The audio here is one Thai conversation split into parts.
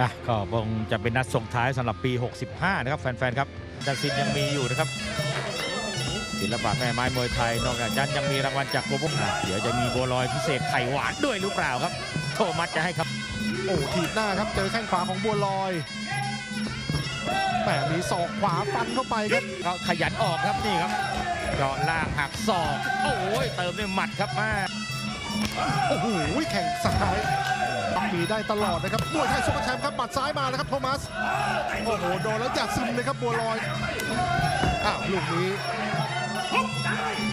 อะก็คงจะเป็นนัดส่งท้ายสำหรับปี 65 นะครับ แฟน ๆ ครับดันซินยังมีอยู่นะครับ ศิลปะแม่ไม้มวยไทย นอกจากนั้นยังมีรางวัลจากโกบุกอะเดี๋ยวจะมีบัวลอยพิเศษไข่หวานด้วยหรือเปล่าครับ โทมัสจะให้ครับ โอ้ถีบหน้าครับ เจอแข้งขวาของบัวลอยแหมมีศอกขวาฟันเข้าไปครับก็ขยันออกครับนี่ครับเจาะล่างหักศอก โอ้ยเติมด้วยหมัดครับมา โอ้โหแข่งซ้ายมีได้ตลอดนะครับมวยไทยซุปเปอร์แชมป์ครับบัดซ้ายมาแล้วครับโทมัส โอ้โหโดนแล้วอย่าซึมเลยครับบัวลอย อ้าวลูกนี้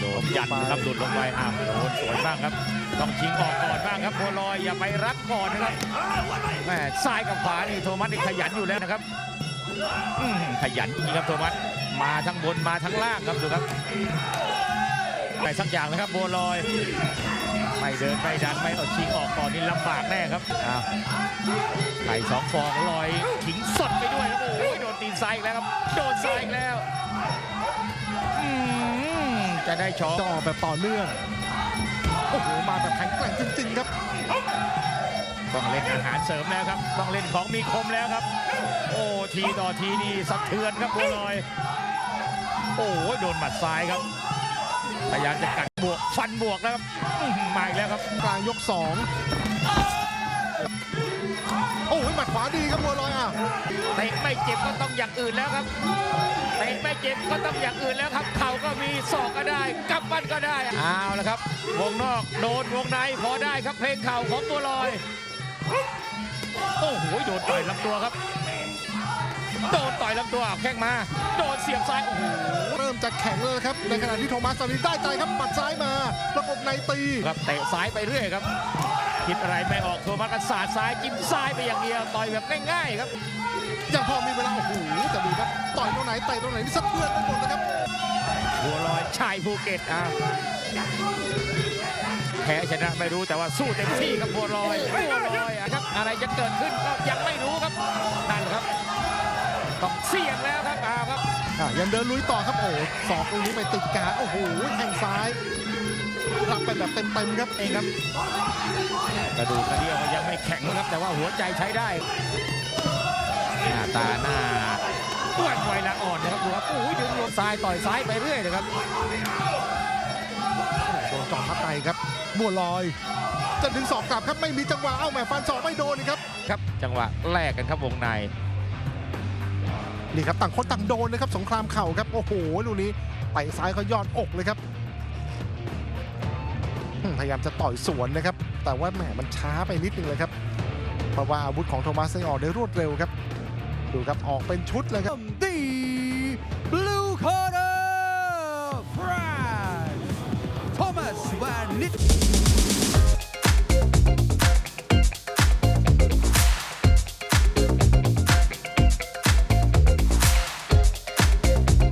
โดนยันนะครับหลุดลงไปอ้าวโดนสวยบ้างครับ ต้องชิงออกก่อนบ้างครับบัวลอยอย่าไปรัดก่อนนะครับแม่ซ้ายกับขวานี่โทมัสนี่ขยันอยู่แล้วนะครับขยันจริงครับโทมัสมาทั้งบนมาทั้งล่างครับดูครับไปสักอย่างนะครับบัวลอย ไม่เดินไม่ดันไม่เอาชิงออกก่อนนี่ลำบากแน่ครับอ้าวไข่สองฟองลอยขิงสดไปด้วยครับโอ้ยโดนตีนซ้ายอีกแล้วครับโดนซ้ายอีกแล้วอืมจะได้ช็อจะออกแบบต่อเนื่องโอ้โหมาแบบแข็งแกร่งจริงๆครับต้องเล่นอาหารเสริมแล้วครับต้องเล่นของมีคมแล้วครับ โอ้ทีต่อทีนี่สะเทือนครับบัวลอย โอ้ยโดนหมัดซ้ายครับ พยายามจะกัดบวกฟันบวกแล้วครับอื้อหือมาอีกแล้วครับกลางยกสองโอ้โหหมัดขวาดีครับบัวลอยอะเตะไม่เจ็บก็ต้องอย่างอื่นแล้วครับเตะไม่เจ็บก็ต้องอย่างอื่นแล้วครับเข่าก็มีศอกก็ได้กำปั้นก็ได้เอาละครับวงนอกโดนวงในพอได้ครับเพลงเข่าของบัวลอยโอ้โหโดนต่อยลำตัวครับ โดนต่อยลำตัวแข้งมา โดนเสียบซ้ายโอ้โหเริ่มจะแข็งแล้วนะครับ ในขณะที่โทมัสตอนนี้ได้ใจครับหมัดซ้ายมา ประกบในตีครับเตะซ้ายไปเรื่อยครับ คิดอะไรไม่ออกโทมัสก็สาดซ้ายจิ้มซ้ายไปอย่างเดียวต่อยแบบง่ายๆครับยังพอมีเวลาโอ้โหจะดูครับต่อยตรงไหนเตะตรงไหนนี่สะเทือนไปหมดนะครับบัวลอยชายภูเก็ตอะแพ้ชนะไม่รู้แต่ว่าสู้เต็มที่ครับบัวลอยบัวลอยอะครับอะไรจะเกิดขึ้นก็ยังไม่รู้ครับนั่นแหละครับ ต้องเสี่ยงแล้วครับเอาครับอะยังเดินลุยต่อครับโอ้โหศอกตรงนี้ไปติดกาโอ้โหแข้งซ้ายรับไปแบบเต็มๆครับเองครับกระดูกกระเดี่ยวก็ยังไม่แข็งครับ แต่ว่าหัวใจใช้ได้ หน้าตาหน้าอ้วนไวละอ่อนนะครับดูครับโอ้ยดึงลงซ้ายต่อยซ้ายไปเรื่อยนะครับโดนเจาะพับในครับบัวลอย จะดึงศอกกลับครับไม่มีจังหวะเอ้าแหมฟันศอกไม่โดนนี่ครับครับ จังหวะแรกกันครับวงใน นี่ครับต่างคนต่างโดนนะครับสงครามเข่าครับโอ้โหลูกนี้เตะซ้ายเขายอดอกเลยครับพยายามจะต่อยสวนนะครับ แต่ว่าแหมมันช้าไปนิดนึงเลยครับ เพราะว่าอาวุธของโทมัสได้ออกได้รวดเร็วครับ ดูครับออกเป็นชุดเลยครับ the blue corner, Brad Thomas Van Nit.